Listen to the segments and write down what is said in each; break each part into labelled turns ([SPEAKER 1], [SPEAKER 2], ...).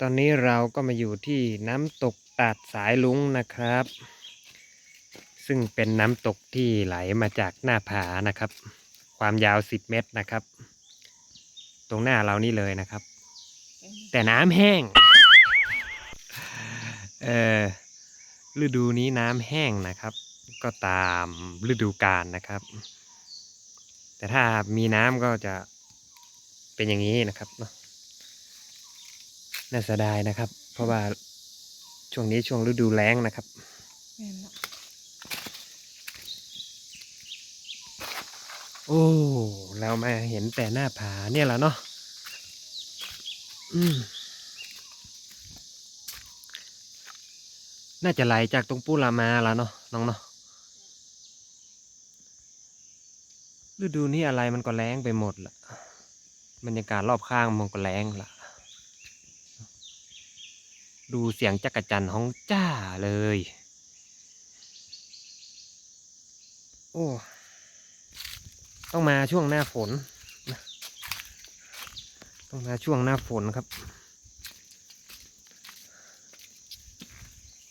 [SPEAKER 1] ตอนนี้เราก็มาอยู่ที่น้ำตกตาดสายลุงนะครับ ซึ่งเป็นน้ำตกที่ไหลมาจากหน้าผานะครับ ความยาว10เมตรนะครับ ตรงหน้าเรานี่เลยนะครับ แต่น้ำแห้ง เออฤดูนี้น้ำแห้งนะครับ ก็ตามฤดูกาลนะครับ แต่ถ้ามีน้ำก็จะเป็นอย่างนี้นะครับเนาะ น่าเสียดายนะครับ เพราะว่าช่วงนี้ช่วงฤดูแล้งนะครับ
[SPEAKER 2] แม่นละ
[SPEAKER 1] โอ้เรามาเห็นแต่หน้าผาเนี่ยแหละเนาะอืมน่าจะไหลจากตรงปูรามาแล้วเนาะน้องเนาะฤดูนี้อะไรมันก็แรงไปหมดละบรรยากาศรอบข้างมันก็แรงละ ดูเสียงจักรจันของจ้าเลย โอ้ ต้องมาช่วงหน้าฝน ต้องมาช่วงหน้าฝนครับ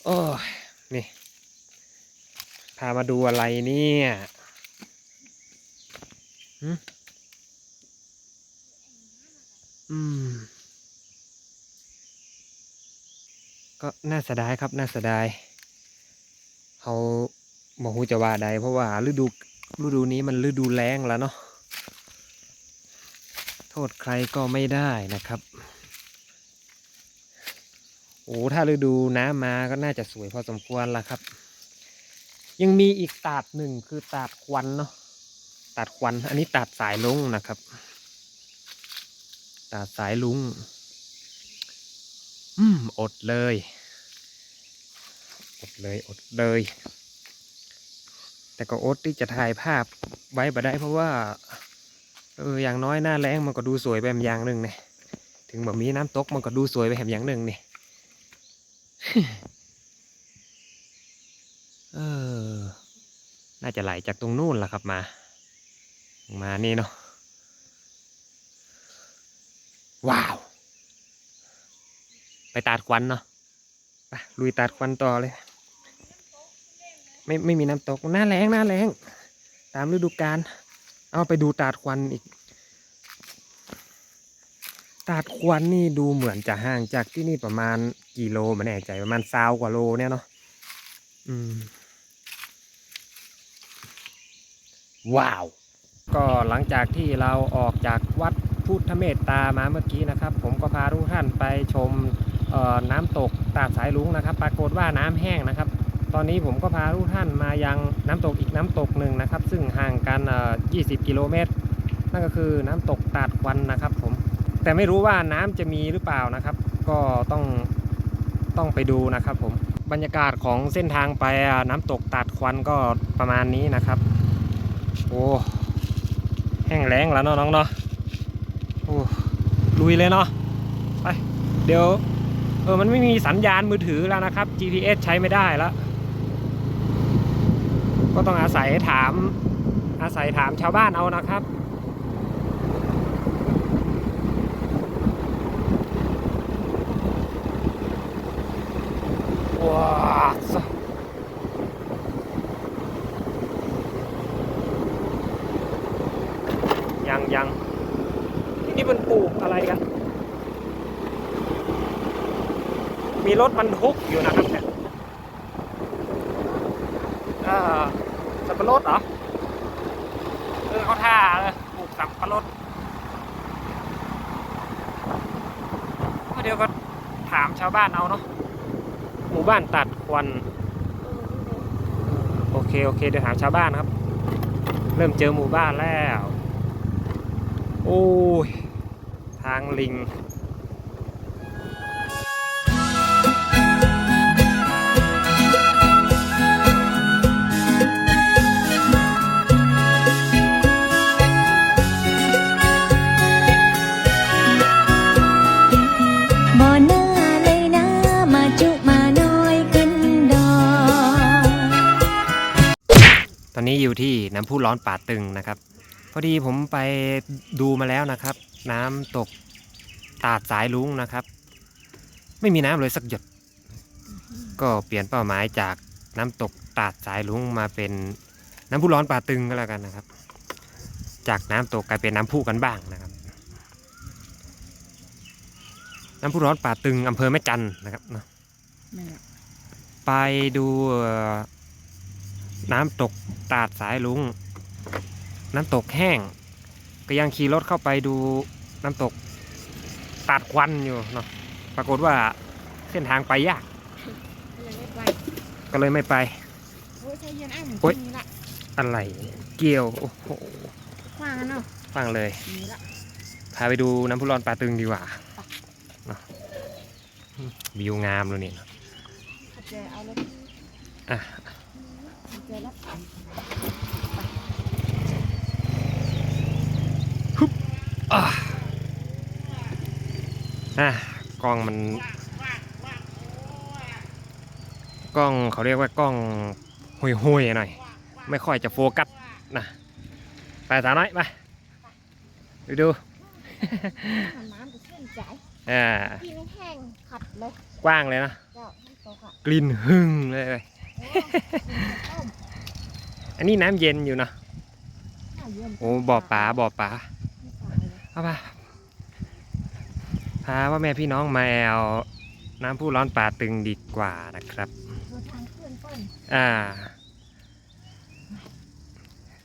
[SPEAKER 1] โอ้นี่ พามาดูอะไรเนี่ยอืม ก็น่าเสียดายครับ น่าเสียดายเขาบอกฮูจะว่าใดเพราะว่าฤดูฤดูนี้มันฤดูแล้งแล้วเนาะโทษใครก็ไม่ได้นะครับโอ้ถ้าฤดูน้ำมาก็น่าจะสวยพอสมควรละครับ ยังมีอีกตาดหนึ่งคือตาดควันเนาะตาดควัน อันนี้ตาดสายลุงนะครับ ตาดสายลุง อืม อดเลย อดเลยอดเลย แต่ก็อดที่จะถ่ายภาพไว้บ่ได้เพราะว่า เออ อย่างน้อยหน้าแรงมันก็ดูสวยแบบอย่างหนึ่งเนี่ยถึงแบบมีน้ำตกมันก็ดูสวยแบบอย่างหนึ่งเนี่ยเออ น่าจะไหลจากตรงนู่นล่ะครับมา มานี่เนาะ ว้าว ไปตาดควันเนาะไปลุยตาดควันต่อเลย ไม่ไม่มีน้ำตกหน้าแรงหน้าแรงตามฤดูกาลเอาไปดูตาดควันอีก ตาดควันนี่ดูเหมือนจะห่างจากที่นี่ประมาณกี่โลไม่แน่ใจประมาณซาวกว่าโลเนี่ยเนาะอืมว้าว ก็หลังจากที่เราออกจากวัดพุทธเมตตามาเมื่อกี้นะครับ ผมก็พาทุกท่านไปชม น้ำตกตาดสายลุงนะครับ ปรากฏว่าน้ำแห้งนะครับ ตอนนี้ผมก็พาทุกท่านมายังน้ำตกอีกน้ำตกหนึ่งนะครับ ซึ่งห่างกันเอ่อ20 กิโลเมตร นั่นก็คือน้ำตกตาดควันนะครับผม แต่ไม่รู้ว่าน้ำจะมีหรือเปล่านะครับ ก็ต้องต้องไปดูนะครับผม บรรยากาศของเส้นทางไปน้ำตกตาดควันก็ประมาณนี้นะครับ โอ้ แห้งแล้งแล้วเนาะน้องเนาะ โอ้ ลุยเลยเนาะ ไป เดี๋ยว เออมันไม่มีสัญญาณมือถือแล้วนะครับ GPS ใช้ไม่ได้แล้ว ก็ต้องอาศัยถามอาศัยถามชาวบ้านเอานะครับ ว้าวยังยังนี่มันปลูกอะไรกัน มีรถบรรทุกอยู่นะครับเนี่ยสับปะรดเหรอเออเขาท่าเลยปลูกสับปะรดเดี๋ยวก็ถามชาวบ้านเอาเนาะหมู่บ้านตัดควันโอเคโอเคเดี๋ยวถามชาวบ้านครับ เริ่มเจอหมู่บ้านแล้ว โอ้ย ทางลิง ตอนนี้อยู่ที่น้ำพุร้อนป่าตึงนะครับ พอดีผมไปดูมาแล้วนะครับ น้ำตกตาดสายลุงนะครับ ไม่มีน้ำเลยสักหยด ก็เปลี่ยนเป้าหมายจากน้ำตกตาดสายลุงมาเป็นน้ำพุร้อนป่าตึงก็แล้วกันนะครับ จากน้ำตกกลายเป็นน้ำพุกันบ้างนะครับ น้ำพุร้อนป่าตึงอำเภอแม่จันทน์นะครับเนาะ
[SPEAKER 3] นั่นแหละ
[SPEAKER 1] ไปดูเอ่อ น้ำตกตาดสายลุง น้ำตกแห้ง ก็ยังขี่รถเข้าไปดูน้ำตกตาดควันอยู่เนาะปรากฏว่าเส้นทางไปยาก
[SPEAKER 3] ก็เลยไม่ไป
[SPEAKER 1] ก็เลยไม่ไป
[SPEAKER 3] โอ้ยใจเย็นอ้ายเหมือน
[SPEAKER 1] โอ๊ย
[SPEAKER 3] ที่นี่ละ
[SPEAKER 1] อะไรเกี่ยวโอ้โห
[SPEAKER 3] ขวางกันเนาะ
[SPEAKER 1] ฟังเลย
[SPEAKER 3] นี่ละ
[SPEAKER 1] พาไปดูน้ำพุร้อนป่าตึงดีกว่าเนาะวิวงามเลยนี่เนาะ
[SPEAKER 3] ขัดเจเอาเลย
[SPEAKER 1] อะ
[SPEAKER 3] ขัดเจแล้ว
[SPEAKER 1] อะ อะกล้องมันกล้องเขาเรียกว่ากล้องห่วยๆหน่อย ไม่ค่อยจะโฟกัสนะไปสาวน้อยไปไปดู
[SPEAKER 3] น้ำจะชื่นใจ
[SPEAKER 1] อ่า
[SPEAKER 3] พี่ไม่แห้งขัดเลย
[SPEAKER 1] กว้างเลยนะ
[SPEAKER 3] เจ้าน้ำตกอะ
[SPEAKER 1] กลิ่นหึ่งเลย
[SPEAKER 3] โอ้ยต้ม
[SPEAKER 1] อันนี้น้ำเย็นอยู่นะ
[SPEAKER 3] ข้าวเย็น
[SPEAKER 1] โอ้บ่อปลาบ่อปลา
[SPEAKER 3] ไม่ตายเลย
[SPEAKER 1] เอาปะ พาว่าแม่พี่น้องมาแอวน้ำพุร้อนป่าตึงดีกว่านะครับ
[SPEAKER 3] ดูทางขึ้นต้น
[SPEAKER 1] อ่า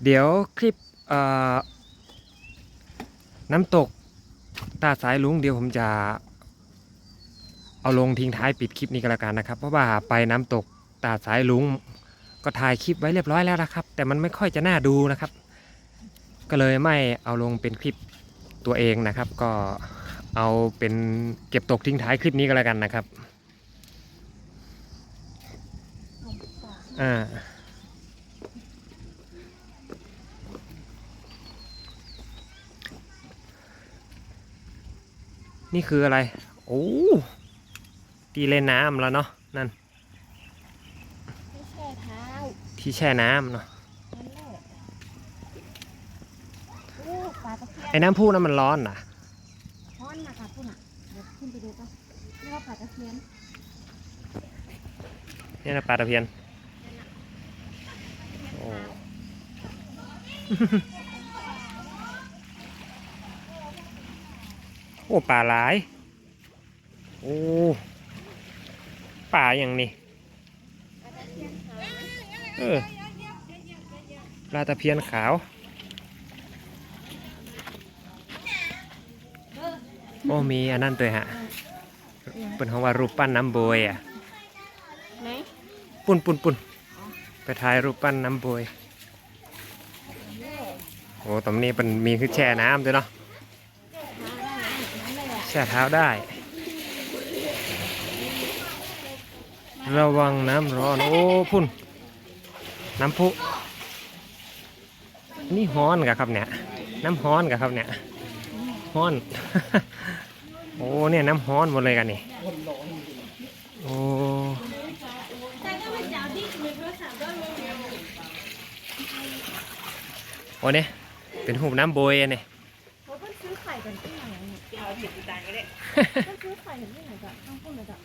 [SPEAKER 1] เดี๋ยวคลิปเอ่อน้ำตกตาสายลุงเดี๋ยวผมจะ เอาลงทิ้งท้ายปิดคลิปนี้กันแล้วกันนะครับ เพราะว่าไปน้ำตกตาสายลุงก็ถ่ายคลิปไว้เรียบร้อยแล้วนะครับ แต่มันไม่ค่อยจะน่าดูนะครับ ก็เลยไม่เอาลงเป็นคลิปตัวเองนะครับ ก็ เอาเป็นเก็บตกทิ้งท้ายคลิปนี้กันแล้วกันนะครับ
[SPEAKER 3] ต้มปลา
[SPEAKER 1] อ่า นี่คืออะไร โอ้ที่เล่นน้ำแล้วเนาะ นั่น
[SPEAKER 3] ไม่แช่เท้า
[SPEAKER 1] ที่แช่น้ำเนาะ
[SPEAKER 3] นั่นแหละโอ้ปลาตะเพียน
[SPEAKER 1] ไอ้น้ำพุนั้นมันร้อนนะ
[SPEAKER 3] ร้อนมาค่ะพุ่นอะเดี๋ยวขึ้นไปดูกันนี่ว่าปลาตะเพียน
[SPEAKER 1] นี่นะปลาตะเพียน โอ้ โอ้ปลาหลาย โอ้ปลาอย่างนี้ เออปลาตะเพียนขาว โอ้มีอันนั้นตัวฮะเป็นของว่ารูปปั้นน้ำโบยอะ
[SPEAKER 3] ไหน
[SPEAKER 1] ปุ่นปุ่นปุ่นไปถ่ายรูปปั้นน้ำโบยโอ้ตรงนี้เป็นมีคือแช่น้ำด้วยเนาะแช่เท้าได้ ระวังน้ำร้อน โอ้พุ่น น้ำพุ นี่ฮ้อนกะครับเนี่ย น้ำฮ้อนกะครับเนี่ยฮ้อนโอ้ เนี่ยน้ำฮ้อนหมดเลยกันนี่โอ้โอ้เนี่ยเป็นหูปน้ำโบยอันนี่
[SPEAKER 3] เขาเพิ่งซื้อไข่กันที่ไหนเนี่ยเดี๋ยวเอาผิดตังก็ได้เพิ่งซื้อไข่เห็นที่ไหนจ้ะต้องพูดเลยจ้ะ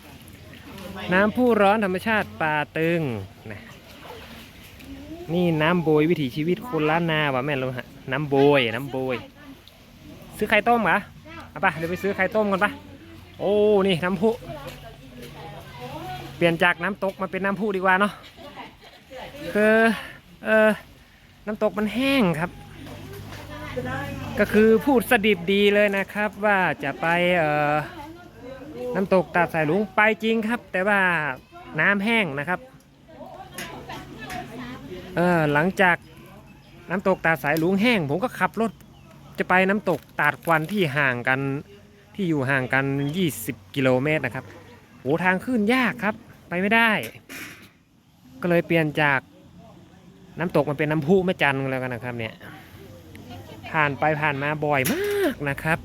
[SPEAKER 1] น้ำพุร้อนธรรมชาติป่าตึงนะนี่น้ำโบยวิถีชีวิตคนล้านนาวะแม่นรู้ฮะน้ำโบยน้ำโบย ซื้อไข่ต้มเหรอ เอาปะเดี๋ยวไปซื้อไข่ต้มกันปะโอ้ นี่น้ำพุ เปลี่ยนจากน้ำตกมาเป็นน้ำพุดีกว่าเนาะคือเออน้ำตกมันแห้งครับ ก็คือพูดสดิบดีเลยนะครับ ว่าจะไปเออน้ำตกตาดสายหลุงไปจริงครับ แต่ว่าน้ำแห้งนะครับเออหลังจากน้ำตกตาสายหลุงแห้ง ผมก็ขับรถ จะไปน้ำตกตาดควันที่ห่างกันที่อยู่ห่างกัน 20 กิโลเมตรนะครับโหทางขึ้นยากครับ ไปไม่ได้ ก็เลยเปลี่ยนจากน้ำตกมาเป็นน้ำพุแม่จันแล้วกันนะครับเนี่ยผ่านไปผ่านมาบ่อยมากนะครับ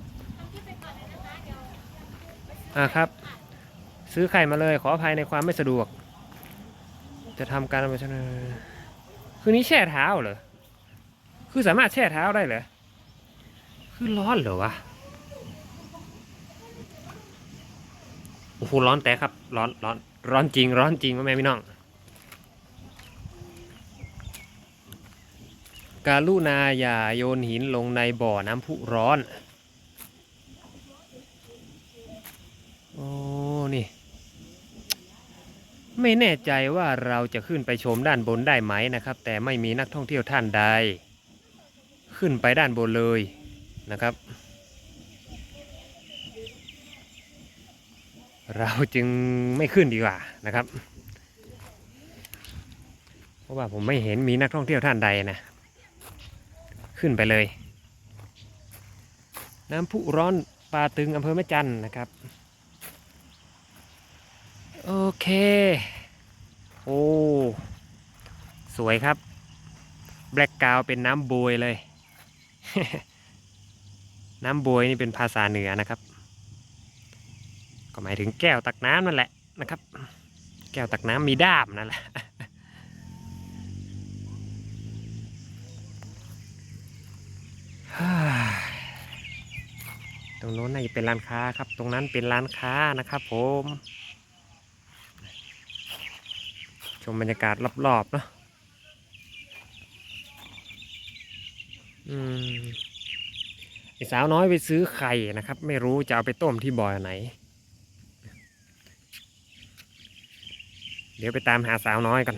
[SPEAKER 1] อ่าครับ ซื้อไข่มาเลยขออภัยในความไม่สะดวก จะทำการอาไปเสนคือนี้แช่เท้าเหรอคือสามารถแช่เท้าได้เหรอ คือร้อนเหรอวะ โอ้โหร้อนแต่ครับ ร้อนร้อนร้อนจริง ร้อนจริงว่าแม่พี่น้อง การุณาอย่าโยนหินลงในบ่อน้ำพุร้อน โอ้ นี่ ไม่แน่ใจว่าเราจะขึ้นไปชมด้านบนได้ไหมนะครับ แต่ไม่มีนักท่องเที่ยวท่านใด ขึ้นไปด้านบนเลย นะครับ เราจึงไม่ขึ้นดีกว่านะครับ เพราะว่าผมไม่เห็นมีนักท่องเที่ยวท่านใดนะ ขึ้นไปเลย น้ำพุร้อนปลาตึงอำเภอแม่จันนะครับ โอเค โอ้สวยครับ แบล็กกาวเป็นน้ำบวยเลย น้ำบวยนี่เป็นภาษาเหนือนะครับ ก็หมายถึงแก้วตักน้ำนั่นแหละนะครับ แก้วตักน้ำมีด้ามนั่นแหละตรงโน้นน่าจะเป็นร้านค้าครับ ตรงนั้นเป็นร้านค้านะครับ ผม ชมบรรยากาศรอบๆเนาะอืม สาวน้อยไปซื้อไข่นะครับ ไม่รู้จะเอาไปต้มที่บ่อไหน เดี๋ยวไปตามหาสาวน้อยกัน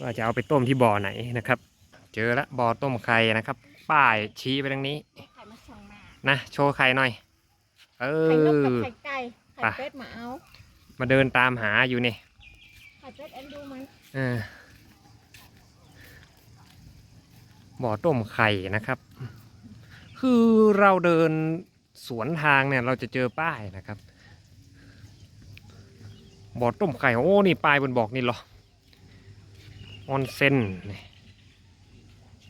[SPEAKER 1] ว่าจะเอาไปต้มที่บ่อไหนนะครับ เจอละบ่อต้มไข่นะครับ ป้ายชี้ไปทางนี้
[SPEAKER 3] ไข่มาช่องหน้า
[SPEAKER 1] นะโชว์ไข่หน่อย เอ
[SPEAKER 3] ไข่นกกับ
[SPEAKER 1] อ
[SPEAKER 3] ไข่ไก่ไข่
[SPEAKER 1] ไป
[SPEAKER 3] เป็ดมาเอา
[SPEAKER 1] มาเดินตามหาอยู่นี่
[SPEAKER 3] ไข่เป็ดเอ็นดูมัน
[SPEAKER 1] เออบ่อต้มไข่นะครับ คือเราเดินสวนทางเนี่ยเราจะเจอป้ายนะครับบ่อต้มไข่โอ้นี่ป้ายบนบอกนี่เหรอออนเซนนี่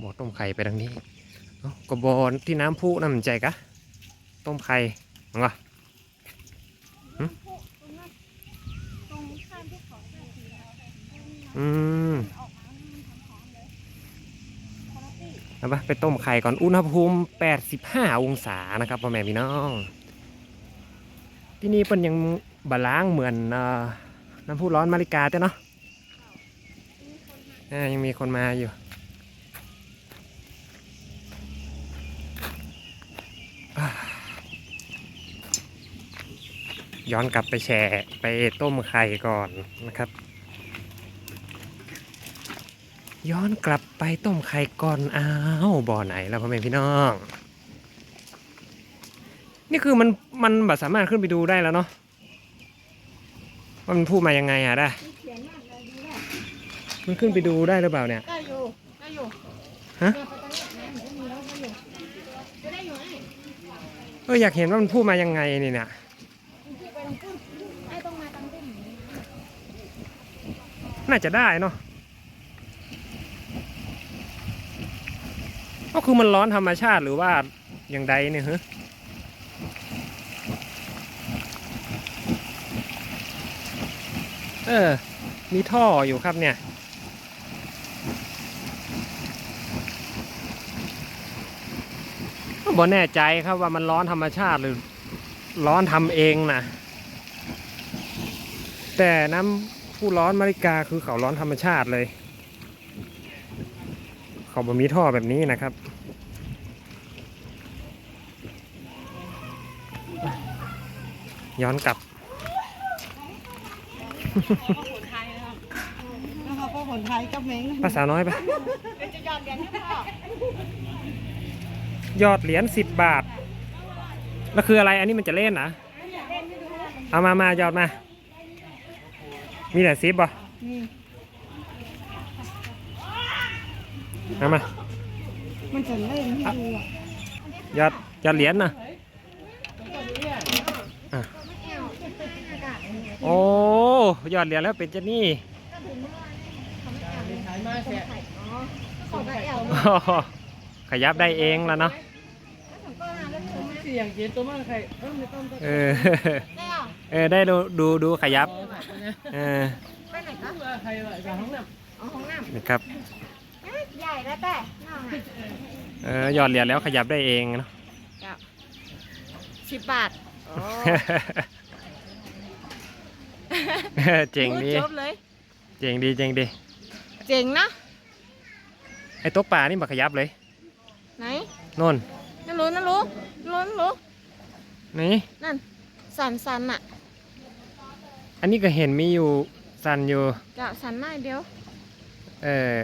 [SPEAKER 1] บ่อต้มไข่ไปทางนี้เอ้าก็บ่อที่น้ำพุน้ำใจกะต้มไข่มั้งวะ
[SPEAKER 3] ตรงนั้นตรงข้ามที่เขาใส่สีแล้ว
[SPEAKER 1] อืม
[SPEAKER 3] ออกมามันหอมๆเลยคน ละที่
[SPEAKER 1] เอาปะไปต้มไข่ก่อนอุณหภูมิ 85 องศานะครับพ่อแม่พี่น้อง ที่นี่เป็นยังบาล้างเหมือนอน้ำพุร้อนมาริกาเจ้เนาะยังมีคนมาอยู่ย้อนกลับไปแช่ไปต้มไข่ก่อนนะครับ ย้อนกลับไปต้มไข่ก่อนอ้าวบ่อไหนแล้วพ่อแม่พี่น้อง นี่คือมันมันแบบสามารถขึ้นไปดูได้แล้วเนาะว่ามันพูดมายังไงอะได้
[SPEAKER 3] มัน
[SPEAKER 1] ขึ้นไปดูได้หรือเปล่าเนี่ย
[SPEAKER 3] ได้อยู่ได้อยู่
[SPEAKER 1] ฮะ
[SPEAKER 3] เอออ
[SPEAKER 1] ยากเห็นว่ามันพูดมายังไงนี่เนี่ย
[SPEAKER 3] น่า
[SPEAKER 1] จะได้เนาะ ก็คือมันร้อนธรรมชาติหรือว่าอย่างใดเนี่ยฮะเออ มีท่ออยู่ครับเนี่ย ก็บ่แน่ใจครับว่ามันร้อนธรรมชาติหรือ ร้อนทำเองนะแต่น้ำผู้ร้อนมาริกาคือเขาร้อนธรรมชาติเลย เขาบ่มีท่อแบบนี้นะครับ ย้อนกลับ
[SPEAKER 3] นะคะพ่อคนไทยกับเม้ง
[SPEAKER 1] ภาษาน้อยปะ
[SPEAKER 3] ยวจะยอดเรียนให้พ่อย
[SPEAKER 1] อดเหรียญสิบบาท แล้วคืออะไรอันนี้มันจะเล่นนะ
[SPEAKER 3] เอา
[SPEAKER 1] มา มายอดมา มีแต่ซิปป่ะ
[SPEAKER 3] นี่
[SPEAKER 1] เอามา
[SPEAKER 3] มันจะเล่นให้ดูอะ
[SPEAKER 1] ยอดยอดเหรียญนะอะโอ้ยอดเหรียญแล้วเป็นเจนี่
[SPEAKER 3] ขอไปแอล
[SPEAKER 1] ขยับได้เองแล้วเนาะ
[SPEAKER 4] เสียงเย็นตัวมากใครเออไม่ต้อง
[SPEAKER 1] เออ
[SPEAKER 3] ได้อะ
[SPEAKER 1] เออได้ดูดูดูขยับเออ
[SPEAKER 3] ไปไหนคะ
[SPEAKER 4] ใครวะจากห้องน้
[SPEAKER 3] เอาห้องน้
[SPEAKER 1] นะครับำ
[SPEAKER 3] ใหญ่แล้วแต่น่า
[SPEAKER 1] เออยอดเหรียญแล้วขยับได้เองเนาะ
[SPEAKER 3] สิบบาท
[SPEAKER 1] เจ๋งดี
[SPEAKER 3] จบเลย
[SPEAKER 1] เจ๋งดีเจ๋งดี
[SPEAKER 3] เจ๋งนะ
[SPEAKER 1] ไอ้ตกปลานี่บักขยับเลย
[SPEAKER 3] ไหน
[SPEAKER 1] โน่น
[SPEAKER 3] นั่นรู้นั่นรู้รู้นั่นรู้
[SPEAKER 1] นี่
[SPEAKER 3] นั่นสันสันอะ
[SPEAKER 1] อันนี้ก็เห็นมีอยู่สั่นอยู่
[SPEAKER 3] จะสันหน่อยเดียว
[SPEAKER 1] เออ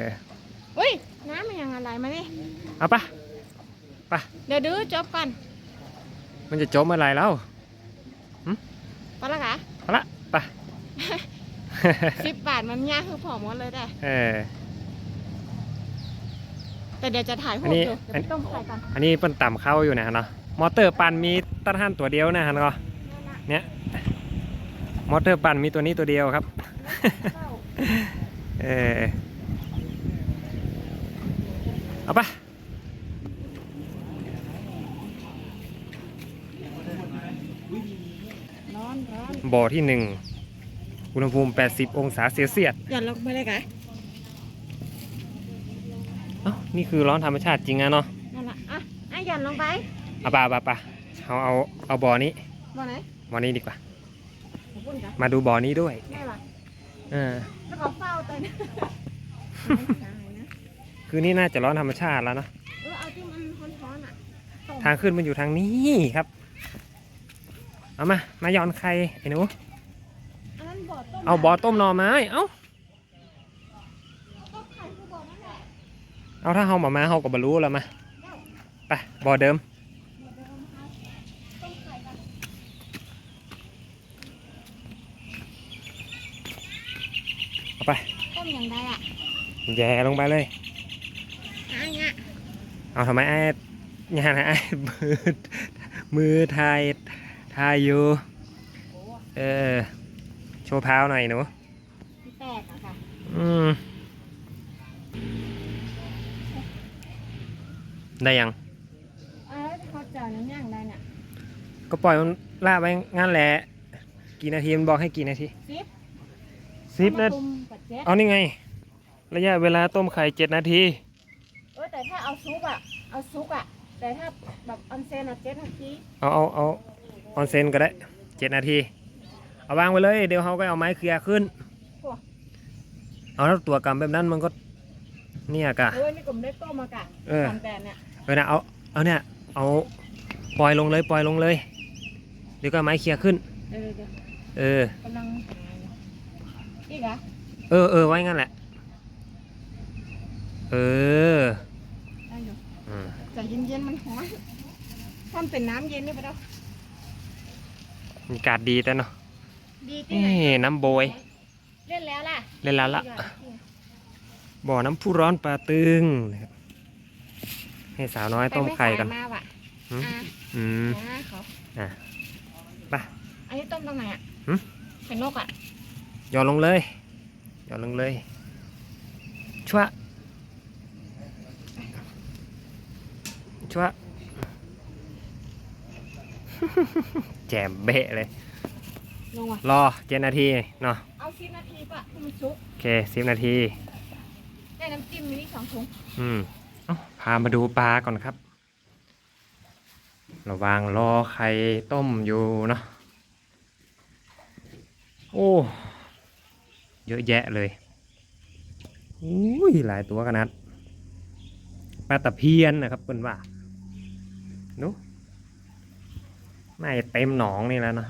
[SPEAKER 3] อุ้ย น้ำมันยังอะไรมานี่
[SPEAKER 1] เอาปะ
[SPEAKER 3] เดี๋ยวดื้อจบก่อน
[SPEAKER 1] มันจะจบเมื่อไหรแล้ว
[SPEAKER 3] ไปละกะ
[SPEAKER 1] เอาละไป
[SPEAKER 3] สิบบาทมันยากคือผอมหมดเลยได้
[SPEAKER 1] เออ
[SPEAKER 3] แต่เดี๋ยวจะถ่ายรู
[SPEAKER 1] อั
[SPEAKER 3] ป
[SPEAKER 1] นนี้
[SPEAKER 3] อยู่เดี๋ยวไปต้มไข่ก่อน
[SPEAKER 1] อันนี้เป็นต่ำเข้าอยู่นะเนาะ มอเตอร์ปั่นมีต้นท่านตัวเดียวนะฮะเนาะเนี่ยมอเตอร์ปั่นมีตัวนี้ตัวเดียวครับ เออ เอาปะ
[SPEAKER 3] ร้อนร้อน
[SPEAKER 1] บ่อที่หนึ่งอุณหภูมิ 80 องศาเซลเซียส
[SPEAKER 3] หย่อนลงไปเลยกะ
[SPEAKER 1] เอ้านี่คือร้อนธรรมชาติจริงอะเนาะ
[SPEAKER 3] นั่นแหละอะอะหย่อนลงไป
[SPEAKER 1] เอาปะเอาปะปะเอาเอาเอาบ่อนี้
[SPEAKER 3] บ่อไหน
[SPEAKER 1] บ่อนี้ดีกว่า
[SPEAKER 3] ขอบคุณกะ
[SPEAKER 1] มาดูบ่อนี้ด้วย
[SPEAKER 3] ได้ปะ
[SPEAKER 1] เออ
[SPEAKER 3] แล้วก็เฝ้าตัวนะตายนะ
[SPEAKER 1] คือนี่น่าจะร้อนธรรมชาติแล้วเนาะ
[SPEAKER 3] เออเอาที่มันร้อนๆอะต้ม
[SPEAKER 1] ทางขึ้นมันอยู่ทางนี้ครับ เอามา มาย้อนไข่ไอ้หนู
[SPEAKER 3] อันนั้นบ่อต้ม
[SPEAKER 1] เอาบ่อต้มหน่อไม้ เอ้า
[SPEAKER 3] ต้มไข่คือบ่อนั่นแหละ
[SPEAKER 1] เอาถ้าเฮามามาเฮาก็บรรลุแล้วมาไปบ่อเดิม
[SPEAKER 3] ต้มไข่กัน
[SPEAKER 1] เอาไป
[SPEAKER 3] ต้มอย่างไรอะ
[SPEAKER 1] แย่ลงไปเลย
[SPEAKER 3] อะเนี่ย
[SPEAKER 1] เอาทำไมไอ้ยานะไอ้มือมือทายทายอยู่เออโชว์พาวหน่อยหนู
[SPEAKER 3] ที่แตกอะค่ะ
[SPEAKER 1] อืมได้ยัง
[SPEAKER 3] อ่าแล้วเขาเจาะน้ำย่างได้เนี่ย
[SPEAKER 1] ก็ปล่อยมันล่าไปงั้นแหละ กี่นาทีมันบอกให้กี่นาที
[SPEAKER 3] สิบ
[SPEAKER 1] สิบ
[SPEAKER 3] เอา
[SPEAKER 1] นา
[SPEAKER 3] มาตุ่มกับเจ็ด
[SPEAKER 1] เอานี่ไง ระยะเวลาต้มไข่เจ็ดนาที
[SPEAKER 3] เออ แต่ถ้าเอาซุปอะ เอาซุปอะ แต่ถ้าแบบออนเซนอะเจ็ดนาที
[SPEAKER 1] เอาเอาเอาออนเซนก็ได้เจ็ดนาที เอาวางไว้เลย เดี๋ยวเขาก็เอาไม้เคลียร์ขึ้น เอาแล้วตัวกำแบบนั้นมันก็เนี่ยกะ
[SPEAKER 3] เออนี่ผมได้ต้มมากะ
[SPEAKER 1] เออ
[SPEAKER 3] สามแต่เนี่ย
[SPEAKER 1] เออนะเอาเอาเนี่ยเอาปล่อยลงเลยปล่อยลงเลย เดี๋ยวก็เอาไม้เคลียร์ขึ้น
[SPEAKER 3] เออเดี๋ยว
[SPEAKER 1] เออ
[SPEAKER 3] กำลังหาอยู่อีกเหรอ
[SPEAKER 1] เออเออไว้งั้นแหละ เออ
[SPEAKER 3] ได้อยู่
[SPEAKER 1] อืม
[SPEAKER 3] แต่ เย็นๆมันร้อนถ้ามันเป็นน้ำเย็นนี่ไปแล้ว
[SPEAKER 1] บรรยากาศดีแต่เนาะ
[SPEAKER 3] ดีที่
[SPEAKER 1] นี่
[SPEAKER 3] ไหน
[SPEAKER 1] น้ำโบย
[SPEAKER 3] เล่นแล้วล่ะ
[SPEAKER 1] เล่นแล้วละบ่อน้ำพุร้อนปลาตึงนะครับให้สาวน้อยต้มไข่กัน
[SPEAKER 3] ไปม่ขายมาว่ะ
[SPEAKER 1] หืม
[SPEAKER 3] อะ
[SPEAKER 1] อืม
[SPEAKER 3] เดี๋ยวให้เขา
[SPEAKER 1] อะไป
[SPEAKER 3] อันนี้ต้มตรงไหนอะ
[SPEAKER 1] หืม
[SPEAKER 3] เป็นนกอะ
[SPEAKER 1] หย่อนลงเลยหย่อนลงเลยชั่ว ชั่วแจมเบะเลย
[SPEAKER 3] ลงว่ะ
[SPEAKER 1] รอเจ็ดนาทีเนาะ
[SPEAKER 3] เอาสิบนาทีปะให้มันชุก
[SPEAKER 1] โอเคสิบนาที
[SPEAKER 3] ได้น้ำจิ้มมินิสองถุง
[SPEAKER 1] อืมเอ้าพามาดูปลาก่อนครับ ระหวางรอไข่ต้มอยู่เนาะโอ้เยอะแยะเลยอุ้ยหลายตัวขนาดปลาตะเพียนนะครับเป็นว่า นุน่าจะเต็มหนองนี่แล้วเนอะ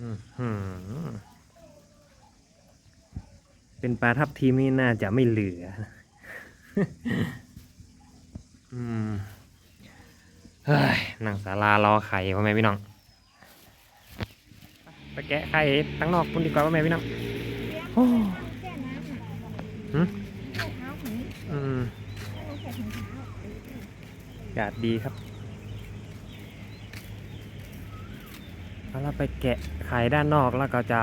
[SPEAKER 1] อื้อหือเป็นปลาทับทีมนี่น่าจะไม่เหลืออืมเฮ้ยนั่งศาลารอไข่พ่อแม่พี่น้อง ไปแกะไข่ตั้งนอกพุ่นดีกว่าพ่อแม่พี่น้องโอ้
[SPEAKER 3] แช่น้ำอะ
[SPEAKER 1] หืม
[SPEAKER 3] แช่เท้าของนี้
[SPEAKER 1] อืม
[SPEAKER 3] ให้มันใส่ถุงเท้า
[SPEAKER 1] อากาศดีครับ เอาเราไปแกะไข่ด้านนอกแล้วก็จะ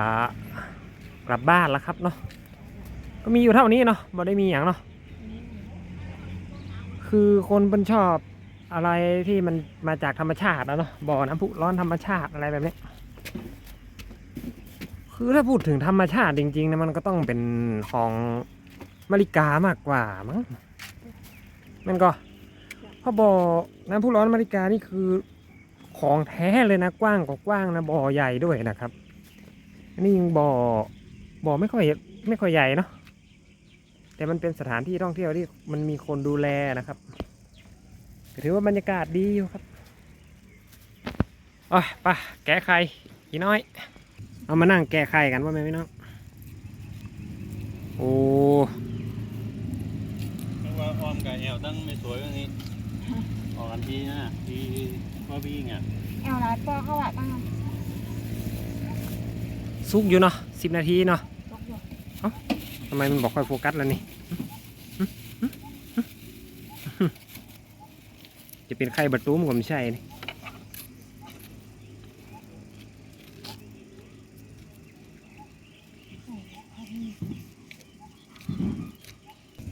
[SPEAKER 1] กลับบ้านแล้วครับเนาะก็มีอยู่เท่านี้เนาะบ่ได้มีอย่างเนาะคือคนเป็นชอบอะไรที่มันมาจากธรรมชาติแล้วเนาะบ่อน้ำพุร้อนธรรมชาติอะไรแบบนี้ คือถ้าพูดถึงธรรมชาติจริงๆนะมันก็ต้องเป็นของมาริกามากกว่ามั้งมันก็เพราะบ่อน้ำพุร้อนอเมริกานี่คือ ของแท้เลยนะกว้างกว่ากว้างนะบ่อใหญ่ด้วยนะครับอันนี้ยังบ่อบ่อไม่ค่อยไม่ค่อยใหญ่เนาะแต่มันเป็นสถานที่ท่องเที่ยวที่มันมีคนดูแลนะครับถือว่าบรรยากาศดีอยู่ครับอ๋อไปะแกะไข่อีน้อย เอามานั่งแกะไข่กันว่าไหมพี่น้องโอ้
[SPEAKER 5] ว่าออมกับแอวตั้งไม่สวยกว่านี้ออกกันทีนะที ว่าวิ่งอะ
[SPEAKER 3] แอลร้านปอเข้าวัดบ้าง
[SPEAKER 1] สุกอยู่เนาะสิบนาทีเนาะ
[SPEAKER 3] ตกอยู่
[SPEAKER 1] ทำไมมันบอกค่อยโฟกัสแล้วนี่จะเป็นไข่บัดตุ้มก็ไม่ใช่นี่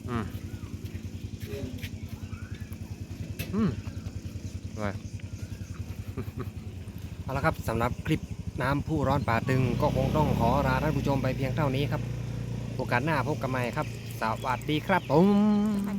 [SPEAKER 1] อืมอืมอร่อย เอาละครับสำหรับคลิปน้ำผู้ร้อนป่าตึง ก็คงต้องขอลาท่านผู้ชมไปเพียงเท่านี้ครับ โอกาสหน้าพบกันใหม่ครับ สวัสดีครับผม
[SPEAKER 3] สวัสดี